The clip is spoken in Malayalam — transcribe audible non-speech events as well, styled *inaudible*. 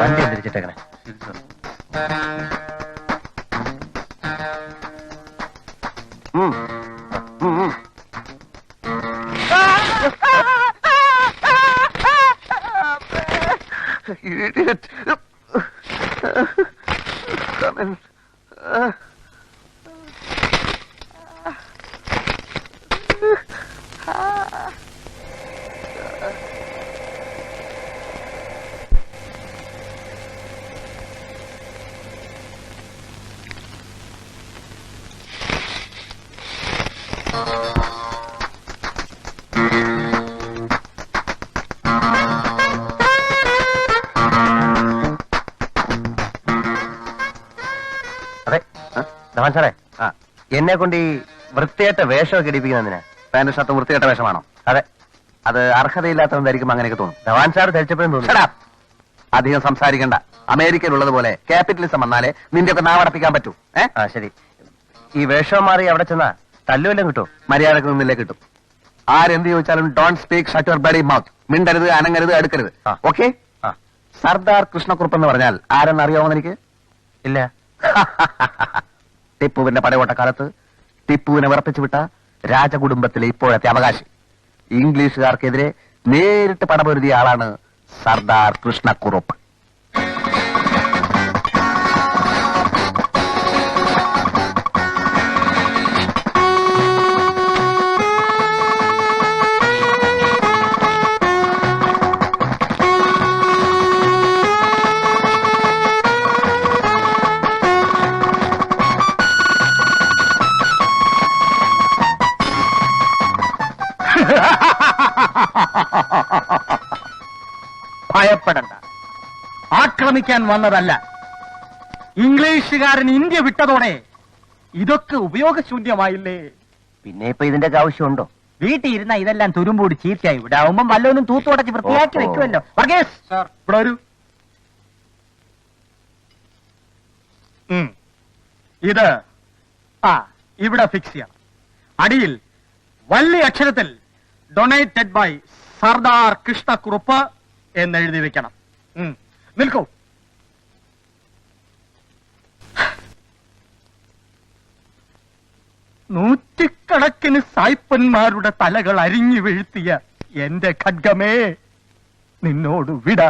വണ്ടി എന്തിരിച്ചിട്ടേക്കണേ Idiot! Come in. Uh. Dhawan സാറേ. ആ എന്നെ കൊണ്ട് ഈ വൃത്തിയായിട്ട വേഷമൊക്കെ ഇടിപ്പിക്കുന്നതിന് പാന്റ് ഷർട്ട് വൃത്തികെട്ട വേഷമാണോ? അതെ. അത് അർഹതയില്ലാത്തവൻ ധരിക്കുമ്പോ അങ്ങനെയൊക്കെ തോന്നും ധവാൻ സാർ ധരിച്ചപ്പോഴും തോന്നുന്നു. അധികം സംസാരിക്കണ്ട. അമേരിക്കയിലുള്ളതുപോലെ ക്യാപിറ്റലിസം വന്നാലേ നിന്റെ ഒക്കെ നാവടപ്പിക്കാൻ പറ്റൂ. ഏ? ആ ശരി. ഈ വേഷം മാറി അവിടെ ചെന്നാ തല്ലുവല്ലം കിട്ടും മര്യാദയ്ക്ക് നിന്നില്ലേ കിട്ടും. ആരെന്ത് ചോദിച്ചാലും don't speak shut your bloody mouth മിണ്ടരുത് അനങ്ങരുത് അടുക്കരുത് ആ. ഓക്കെ ആ. സർദാർ കൃഷ്ണക്കുറുപ്പ് എന്ന് പറഞ്ഞാൽ ആരെന്ന് അറിയാമോ എനിക്ക് ഇല്ല. *laughs* ടിപ്പുവിന്റെ പടയോട്ട കാലത്ത് ടിപ്പുവിനെ വിറപ്പിച്ചു വിട്ട രാജകുടുംബത്തിലെ ഇപ്പോഴത്തെ അവകാശി. ഇംഗ്ലീഷുകാർക്കെതിരെ നേരിട്ട് പടപൊരുതിയ ആളാണ് സർദാർ കൃഷ്ണക്കുറുപ്പ്. ഭയപ്പെടണ്ട. ആക്രമിക്കാൻ വന്നതല്ല. ഇംഗ്ലീഷുകാരൻ ഇന്ത്യ വിട്ടതോടെ ഇതൊക്കെ ഉപയോഗശൂന്യമായില്ലേ? പിന്നെ ഇപ്പൊ ഇതിന്റെ ഒക്കെ ആവശ്യമുണ്ടോ? വീട്ടിൽ ഇരുന്ന ഇതെല്ലാം തുരുമ്പൂടി ചീത്തയായി ഇവിടെ ആവുമ്പം വല്ലവനും തൂത്തുടച്ച് വൃത്തിയാക്കി. വെക്കുമല്ലോ. വർഗീസ്! സാർ. ഇവിടെ വരൂ. ഉം. ഇത് ആ ഇവിടെ ഫിക്സ് ചെയ്യണം അടിയിൽ വലിയ അക്ഷരത്തിൽ ഡൊണേറ്റഡ് ബൈ സർദാർ കൃഷ്ണക്കുറുപ്പ് എന്ന് എഴുതി വെക്കണം. നിൽക്കൂ. നൂറ്റിക്കണക്കിന് സായ്പന്മാരുടെ തലകൾ അരിഞ്ഞു വീഴ്ത്തിയ എന്റെ ഖഡ്ഗമേ നിന്നോട് വിട.